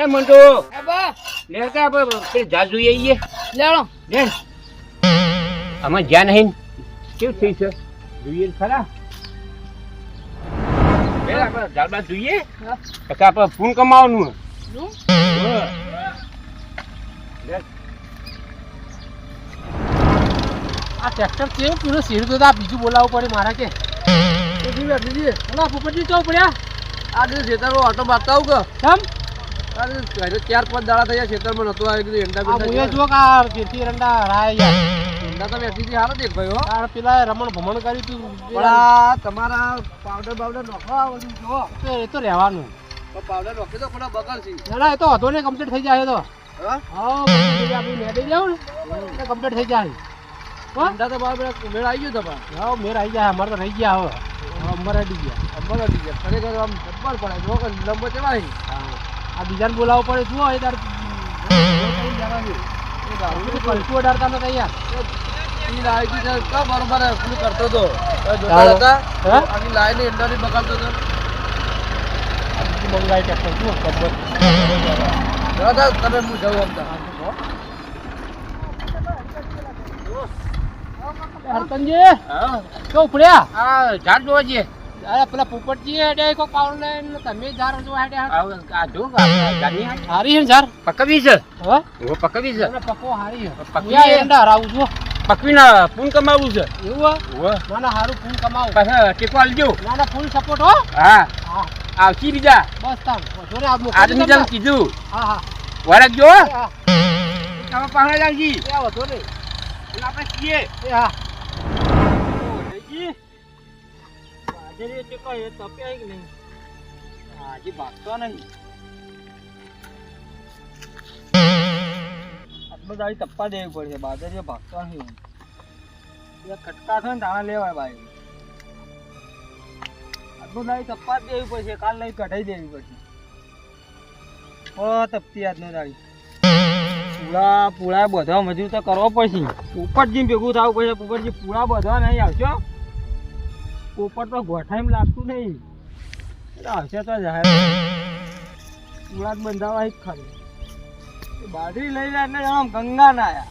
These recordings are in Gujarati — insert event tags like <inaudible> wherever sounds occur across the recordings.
એ મંટુ એ બા. લે કે આપણે પેલી જા જોઈએ આઈએ લેણો. લે. આમાં જ્યાં નહીં કેવું થઈ છે? જોઈએ તો ખરા. બે આપણે જોઈએ. ફૂન કમાવાનું નું? હે. લે. આ ટ્રેક્ટર કેવું તો આ બીજું બોલાવવું પડે મારે કે. પડ્યા? આજે ખેતરમાં ઓટો મારતા આવું કે. કેમ? ચાર પાંચ દાડા થયા ખેતરમાં નતું આવ્યું કીધું એંડા આ બેંડા મુએ જો કે આ ફીરથી રંડા હરાય એંડા તો બેઠી હતી હારો દેખ ભાઈ હો તાર પેલા રમણ ભમણ કરી તું. તમારા પાવડર બાવડર નોખો આ બધું જો તો એ તો રહેવાનું. તો પાવડર નોખી તો ના ના એ તો હતો ને કમ્પ્લીટ થઈ જાય તો. હા હા આપણે મેળી જાવ ને. કમ્પ્લીટ થઈ જાય. હો? એંડા તો બાર બધા આવી ગયો તમારે હા મેર આવી જાય અમારે તો રહી ગયા હવે. અમારે અડી ગયા. અમર અડી ગયા. ખરેખર આમ જબ્બર પડે જો કે લંબો ચેવા હા. આ બીજાને બોલાવવો પડે જુઓ એ તાર? કલસું અડાડતા નતા લાઈટ બરોબર કરતો? હતા? લાઈન એંડાની બગાડતો હતો. મંગાવી ટ્રેક્ટર જુઓ દાદા તમે હું જાઉં આમતા હરકનજી હા. તો ઉપડ્યા આ ઝાડ જોવા જઈએ. અરે પેલા પોપટજી હેડે કો પાવર લઈને તમે ઝાર જો હેડે આ આ જો આપણે હારી. હારી છે ને પકવી છે? હા? ઓ પકવી છે? પકો હારી પકવી એંડા હરાવું છું પકવીના પૂન કમાવું છે? એવું ઓ. ના ના હારું પૂન કમાવું. પાછા ટેકો આલજો ના ના ફૂલ સપોર્ટ હો. હા. હા. આવશી બીજા? બસ તાન જોરે આ. કીધું. હા હા. વરક જો. હા. તમે પાહણા લાગજી એ આવો જોરે એટલે આપણે છીએ એ હા, હજી ભાગતો નહીં. આટલું તારી ટપ્પા દેવી પડશે બાજરીએ ભાગતો નહીં. એ કટકા થાય ને તાણા લેવાય ભાઈ આટલું ટપ્પા જ દેવી પડશે કાલ લઈ કઢાઈ દેવી પડશે ઓ તપતી આજનો તારી પૂળા બધા મજૂર તો કરવો પડશે. પોપટજી ભેગું થવું પડશે પોપટજી પૂળા બધા નહીં આવશો પોપટ તો ગોઠાઈમાં લાગતું નહીં. આવશે તો જાહેર. પૂળા બંધાવા જ ખરી બાજરી લઈ જાય એટલે આમ ગંગા ના આવ્યા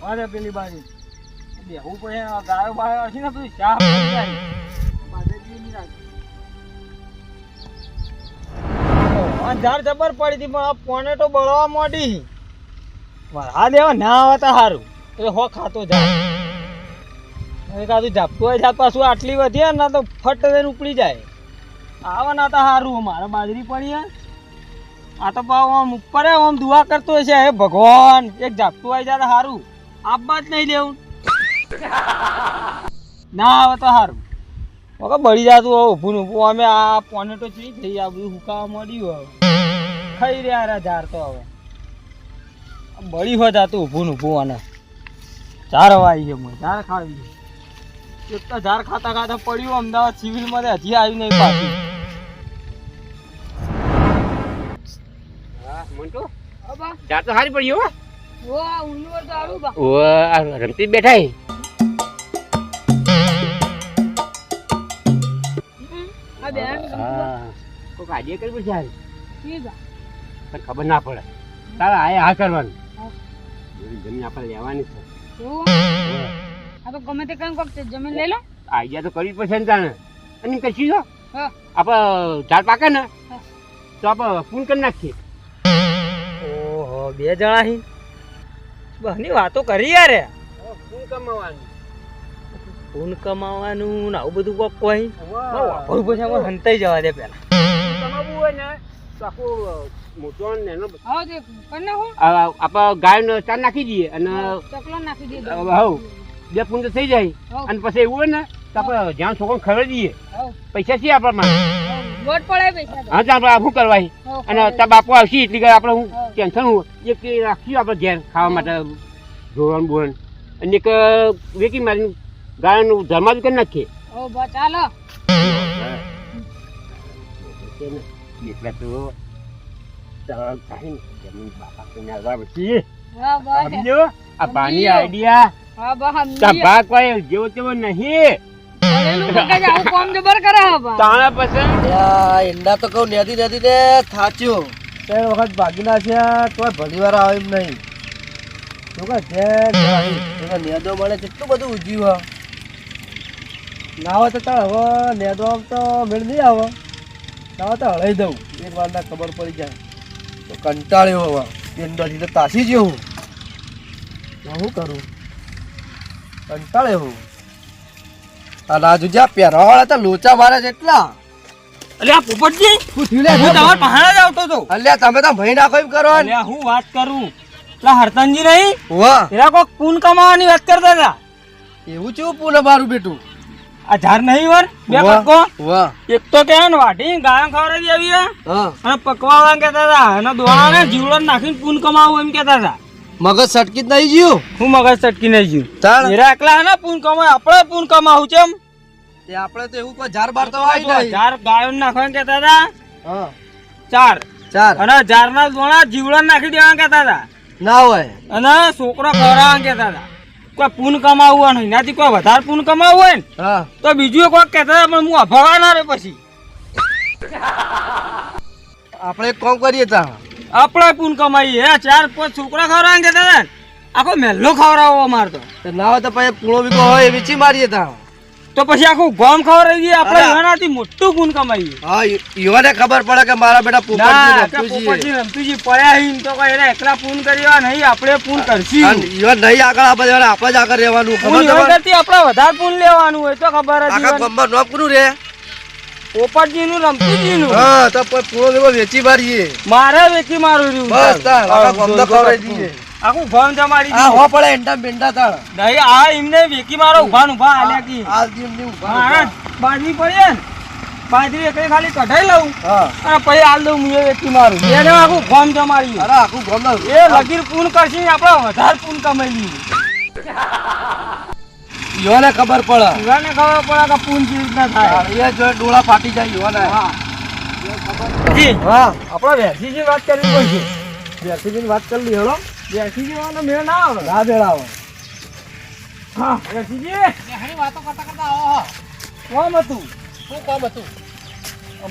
મારે પેલી બાજુ બેહવું પડે ગાયો બાયો હશે ને તું ચા બાજરી રાખી. જબર પડી હતી, પણ આ પોને તો બળવા મોડી. વરહા દેવા ના આવે તો સારું એ હો ખાતો જાય આટલી વધીએ ના, તો ફટ ઉપડી જાય. આવા ના તો સારું મારે બાજરી પડી આ તો ભાવ આમ ઉપર આમ દુઆ કરતો હશે, હે ભગવાન. એક ઝાપટું આવી જાય સારું આપવા જ નહીં લેવું. <laughs> ના આવે તો સારું ઓકે બળી જતું હવે ઊભું ઊભું. અમે આ પોનેટો ચી થઈ આ બધું હુકાવા મળ્યું હવે. ખાઈ રહ્યા રા ઝાડ તો હવે. બળી હોય જાતું ઊભું ઊભું આને ચાર વાગી ગયો ચાર ખાવી એક તો ઝાડ ખાતા ખાતા પડ્યું અમદાવાદ સિવિલમાં તો હજી આવ્યું નહીં પાછું. હા મંટુ? ઝાડ તો સારી પડી હો. રમતી બેઠા હે. હમ, આ બેન હા. કોક આઈડિયા કરી પડશે હારી. ઠીક આ. પણ ખબર ના પડે. તારા આ હા. કરવાનું જમીન આપણે લેવાની છે. આ તો ગમે તે કઈ કોક જમીન લઈ લો. આઈડિયા તો કરવી પછી પડશે ને તાને અને કશી જો હા. આપણે ઝાડ પાકે ને તો આપણે ફોન કરી નાખીએ. ઓહો બે જણા હી. બહની વાતો કરી યાર. ફોન કમાવાનું. ફૂન કમાવાનું ને આવું બધું કોક કોઈ ભરું પછી અમારે હંતાઈ જવા દે પેલા. કમાવવું હોય ને તો આખું મોટો ને એનો હા તે હું આપણે ગાયનો ચાર નાખી દઈએ અને ચકલો નાખી દઈએ. હવ. બે પૂંજ થઈ જાય. અને પછી એવું હોય ને તો આપણે જ્યાં છોકરો ખબર દઈએ પૈસા છે આપણા માં લોટ પડાય પૈસા તો. હા તો આપણે શું કરવાય? અને. તાર બાપુ આવશે એટલી ઘડી આપણે હું ટેન્શન હું એક રાખ્યું આપણે ઘેર ખાવા માટે ધોરણ બોરણ અને એક વેકી મારી ગાયનું ધર્મા કરી નાખીએ. ચાલો. એટલે તો જમીન બાપા આવવા પછી. આ પાણી આઈડિયા હા બા તા સમજી કોઈ જેવો તેવો નહીં. પડેલું મગજ આવું કામ જબર કરે હે બા. તાણા પછી? ઈંડા તો કહું નેદી નેદી ને થાચ્યો. ત્રણ વખત ભાગીના છે તોય ભલી વાર આવે એમ નહીં. તો કે ઘેર જાય. એનો નેદો મળે કેટલું બધું ઉજ્યું હા ના હોય તો ચાલ હવે નેદો આમ તો મેળ નહીં આવે. ના તો હળાઈ દઉં. એક વાર ના ખબર પડી જાય. તો કંટાળ્યો હવે ઈંડોથી તો તાસી ગયો હું કરું? કંટાળ્યો હું. આ રાજુ જ્યાં પહેરવા વાળા તો લોચા મારે છે એટલા. અલ્યા પોપટજી શું થયું લે? હું તમારા પહાડા જ આવતો હતો. અલ્યા તમે તો ભાઈ નાખો એમ કરો ને. અલ્યા હું વાત કરું? પેલા હરતનજી નહીં વાહ. એરા કોક પૂન કમાવાની વાત કરતા હતા. એવું ચેવું પૂને મારું બેટું? આ ઝાડ નહીં વર બે પક્કો. એક તો કે ને વાઢી ગાયો ખવડાવી આવી અને પકવાવા કહેતા હતા અને દોડાને જીવડો નાખીને પૂન કમાવું એમ કેતા હતા. મગજ સટકી નહીં ગયું? હું મગજ સટકી નહીં ચાલ મેરા એકલા હે ને પૂન કમાય આપણે પૂન કમાવું છે તે આપણે તો એવું કોઈ ઝાર બાર તો આવી નહીં. ચાર ગાયો નાખવા કહેતા હતા? હા. ચાર. ચાર. અને ઝાડના દોણા જીવડા નાખી દેવા કહેતા હતા. ના હોય. અને છોકરો ખવડાવવા કહેતા હતા. કોઈ પૂન કમાવવું નહીં એનાથી કોઈ વધારે પૂન કમાવવું હોય ને હા. તો બીજું કોઈ કહેતા હતા પણ હું અભવાના રે પછી. આપણે એક કામ કરીએ તા. આપણે પૂન કમાઈ હે ચાર પાંચ છોકરા ખવરા કે હતા આખો મહેલો ખવડાવો અમાર તો. ના તો પછી પૂળો બીકો હોય વેચી મારીએ તા. તો પછી આખું ગોમ ખવડાવી દઈએ આપણે. એનાથી મોટું પૂન કમાઈએ. હા યુવાને ખબર પડે કે મારા બેટા પોપટજી પોપટજી રમતુજી પડ્યા હી તો કોઈ એને એકલા પૂન કર્યા નહીં આપણે પૂન કરશી. યુવાન નહીં આગળ આ બધા આપણે જ આગળ રહેવાનું ખબર કરતી આપણે વધારે પૂન લેવાનું હોય તો ખબર આખા હતી ગામમાં નોમ રે પોપટજી રમતીજીનું. હા તો પૂળો બીકો વેચી મારીએ. મારે વેચી મારું રહ્યું. બસ તાર આખા ખવડાવી દઈએ આખું ફોન જમાડી આ હો પડે એંડા બેંડા તાળ. નહીં આ એમને વેકી મારો ઊભા ને ઊભા આલ્યા કી. આ જી એમની ઊભા મારા બાજરી પડીએ ને બાજરી એકલી ખાલી કઢાઈ લઉં. હા. અને પછી આલ દઉં હું એ વેકી મારું એને આખું ફોન જમાડી અરે આખું ફોન એ લગીર પૂન કરશે આપણે વધારે પૂન કમાઈ લઈએ યુવાને ખબર પડે. યોને ખબર પડે કે પૂન કેવી રીતના થાય. એ જો ડોળા ફાટી જાય યુવાને. જી હા આપણે વેરસીજી વાત કરવી પડશે વેરસીજીની વાત કરી લી હેડો વેરસીજી વાળો મેળ ના આવે. ના બેડાવો હા વેસીજી કોમ હતું? શું કોમ હતું?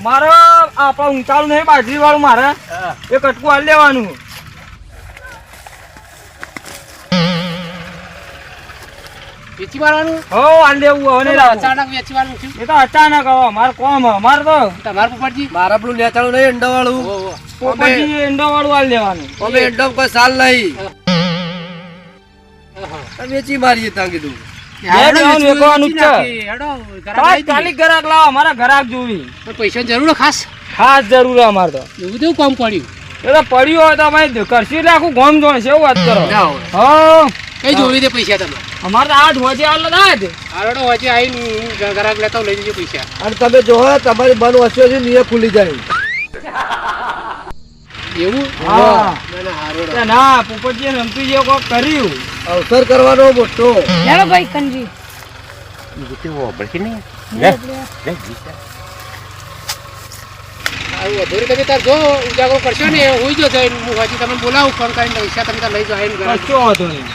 મારે આપણા ઊંચાળું નહીં બાજરી વાળું મારે એ કટકું હાલ લેવાનું. વેચી મારવાનું હો હાલ લેવું હવે અચાનક વેચી મારવાનું થયું? એ તો અચાનક હવે અમારે કોમ હે. તો. તમારા પોપટજી? મારા પેલું નેતાળું નહીં અંડા વાળું પોપટજી એંડો વાળું હાલ લેવાનું. અમે અંડા કોઈ સાલ નહીં. વેચી મારીએ ત્યાં કીધું. બે જણાનું વેચવાનું જ છે. હેડો તાત્કાલિક ગ્રાહક લાવો અમારા ગ્રાહક જોવી. પૈસાની જરૂર ખાસ? ખાસ જરૂર છે તો. એવું કેવું કામ પડ્યું? એ પડ્યું હોય તો અમે કરશું એટલે આખું ગોમ જોણ છે એવું વાત કરો. હા. કઈ જોડી દે પૈસા તમે. અમારે તો આઠ વચ્ચે હાલ ના જ આરડો હજી ગરાક લેતા લઈ જજો પૈસા. અને તમે જોવો તમારી બંધ વસ્તુ છે નિયે ખુલી જાય. એવું? હા. ના ના હારોડો તે. ના પોપટજી રમતું જે કોક કર્યું. અવસર કરવાનો મોટો. હેલો ભાઈ કનજી આવું અધૂરી તમે તાર જો ઉજાગરો કરશો ને હોઈ જો જઈને હું હજી તમને બોલાવું ફોન કરીને પૈસા તમે લઈ જાઓ ઘરે. કશો હતો નહીં.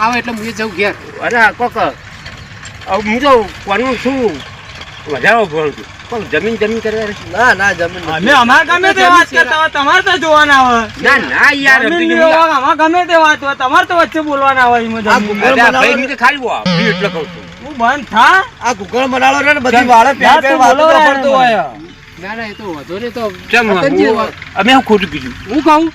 આવો એટલે હું- જઉં ઘેર. અરે કોક હવે હું તો કોનું છું વધારે ભણું છું કોક જમીન જમીન કરવા ના ના જમીન અમે અમારે ગમે તે વાત કરતા હોય તમારે તો જોવાના આવે ના ના યાર જમીનની અમારે ગમે તે વાત હોય તમારે તો વચ્ચે બોલવાના આવે એમાં જમીન. ભાઈ તો ખાલી વાપર્યું એટલે કહું છું. હું બંધ થા. આ ગુગળ બનાડો ને બધી વાળે જા પેર પેર વાતો પડતો હોય. ના ના એ તો વધો ને તો ચમ અમે હું ખોટું કીધું? હું કહું?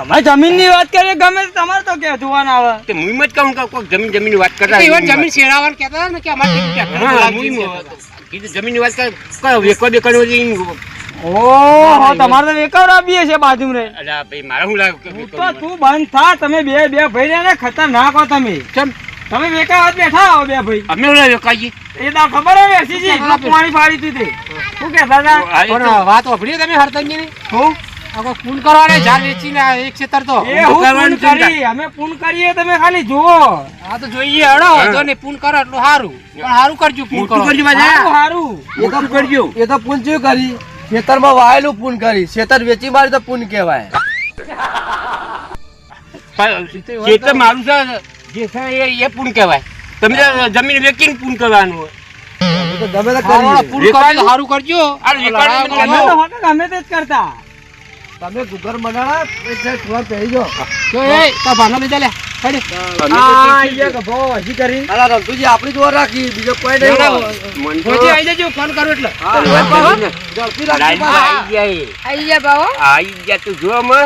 અમે જમીનની વાત કરીએ ગમે તમારે તો કે જોવાના આવે તે જ કહું કે કોક જમીન જમીન વાત કરતા જમીન શેરાવાનું કહેતા ને કે અમારે કીધું ટ્રેક્ટર હા, બોલાવી મું- દીધું કહેતા હતા. કીધું જમીનની વાત કર કયો વેકો બેકો ઓહો તમારે તો વેકર આપીએ છે બાજુ રે અલા ભાઈ મારે શું લાગે કે તું વેકો તો તું બંધ થા તમે બે બે ભાઈ રહ્યા ને ખતરનાક હો તમે. ચમ તમે વેકા હાથ બેઠા આવો બે ભાઈ. અમે શું વેકાઈએ એ તો ખબર હે વેસીજી એટલું પાણી પાડી તું તે. શું કે પણ વાત વાપરી તમે હરતનજીની હું કોઈ ફોન કરવાને ઝાડ વેચીને એક ક્ષેત્ર તો. એ હું પૂન કરી અમે પૂન કરીએ તમે ખાલી જુઓ. આ તો જોઈએ હડો વાંધો ને ફોન કરો એટલું સારું. પણ સારું કરજો ફોન કરો. કરજો સારું બાજા સારું તો કરજો. એ તો પૂન ચેવું કરી? ખેતરમાં વાયેલું પૂન કરી. ખેતર વેચી મારી તો પૂન કહેવાય. ખેતર મારું છે જે છે એ એ પૂન કહેવાય. તમે તો જમીન વેચીને પૂન કરવાનું હોય. તમે તો તે પૂન કરજો સારું કરજો. આ રેકોર્ડ અમે તો તે જ કરતા. તમે ગુગર બનાડા એક સાઈડ થોડા પહેરી જો તો એ તો ભાનો લીધા લે. હેડી. આ ઈ કે હજી કરી. અલા રમતુજી આપણી જોર રાખી બીજો કોઈ નહીં. ના, હોય. મન તો પહોંચી આવી જજો ફોન કરું એટલે. હા, વાત હા, કરી ને. ઝડપી રાખજો લાઈન પાછા. આવી જાય બાવો આવી ગયા તું જો અમે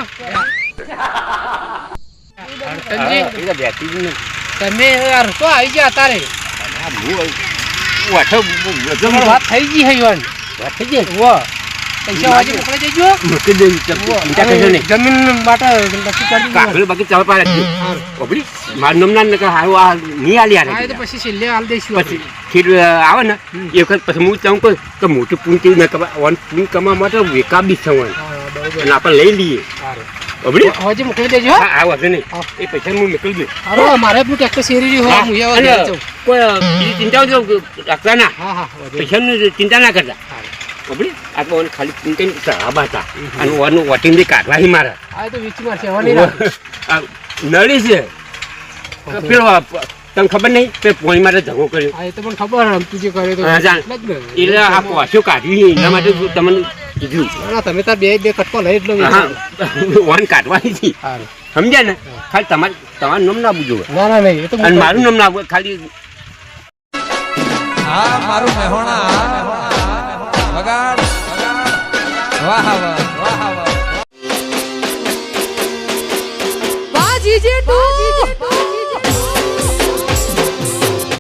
ધનજી, બેઠી જ નહીં. તમે યાર તો આવી ગયા તારે. હું વાઠો વાત થઈ ગઈ હે વાત થઈ ગઈ? વાહ. પૈસા વાજી મોકલી દેજો મૂકી દે ચિંતા કરજો નહીં. જમીન માટે નક્કી કરી દીધું બાકી ચાલ પાડે. ઓબડી મારું નામ ના હારું આ નહીં આલી યાર તો પછી છેલ્લે હાલ દઈશું પછી આવે ને એ વખત પછી હું ચાહું કે કે મોટું પૂન તેવું ના વન પૂન કમાવા માટે વેકા બી અને આપણે લઈ લઈએ. ઓબડી હજી મોકલી દેજો હા. આ વાંધો નહીં. એ પૈસા હું મોકલી દઉં હારું, મારે પણ ટ્રેક્ટર શેરી રહ્યું હોય, હું. કોઈ ચિંતા જો રાખતા ના. હા હા વધુ. પૈસાની ચિંતા ના કરતા. ઓબડી આ તો ખાલી પૂન કરીને હતા અને વોટિંગ બી કાઢવા મારે. આ તો વેચી મારશે હવે નળી છે. પેલો તને ખબર નહીં? તે પોણી માટે ઝઘડો કર્યો. આ તો મને ખબર આમ તું જે કરે તો. એટલે. આ પોસ્યો કાઢવી એના માટે તમને કીધું? ના, તમે તાર બે બે કટકો લઈ જ લો. હા વન કાઢવાની છે સમજ્યા ને? ખાલી તમારે તમારું નામ ના બુજો ના ના નહીં એ તો અને મારું નામ ના. ખાલી હા મારું મહેણા વાહ વાહ વાહ વાહ વાહ. GJ two.